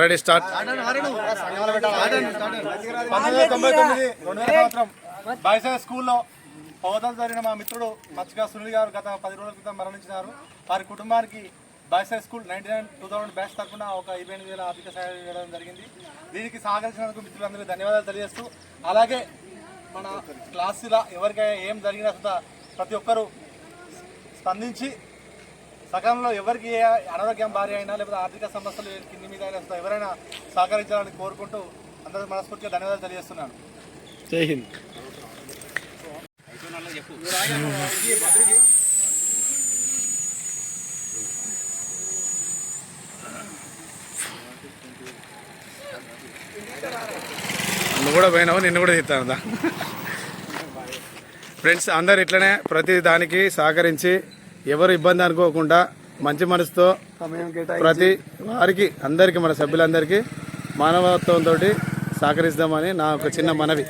Ready start. స్కూల్లో హోదాలు జరిగిన మా మిత్రుడు మచ్చిగా సునీల్ గారు గత పది రోజుల క్రితం మరణించినారు. వారి కుటుంబానికి బాయ్సా school ninety nine two thousand batch తరఫున ఒక ఇరవై ఎనిమిది వేల ఆర్థిక సహాయం చేయడం జరిగింది. దీనికి సహకరించినందుకు మిత్రులందరికీ ధన్యవాదాలు తెలియజేస్తూ అలాగే మన క్లాసులో ఎవరికైనా ఏం జరిగినా ప్రతి ఒక్కరూ స్పందించి సకాలంలో ఎవరికి ఏ అనారోగ్యం భారీ అయినా లేకపోతే ఆర్థిక సమస్యలు కింది మీద అయినా ఎవరైనా సహకరించాలని కోరుకుంటూ అందరూ మనస్ఫూర్తిగా ధన్యవాదాలు తెలియజేస్తున్నాను. జై హింద్. నువ్వు కూడా పోయినావు? నిన్ను కూడా తీస్తాను ఫ్రెండ్స్ అందరు ఇట్లనే ప్రతి దానికి సహకరించి ఎవరు ఇబ్బంది అనుకోకుండా మంచి మనసుతో ప్రతి వారికి అందరికీ మన సభ్యులందరికీ మానవత్వంతో సహకరిస్తామని నా ఒక చిన్న మనవి.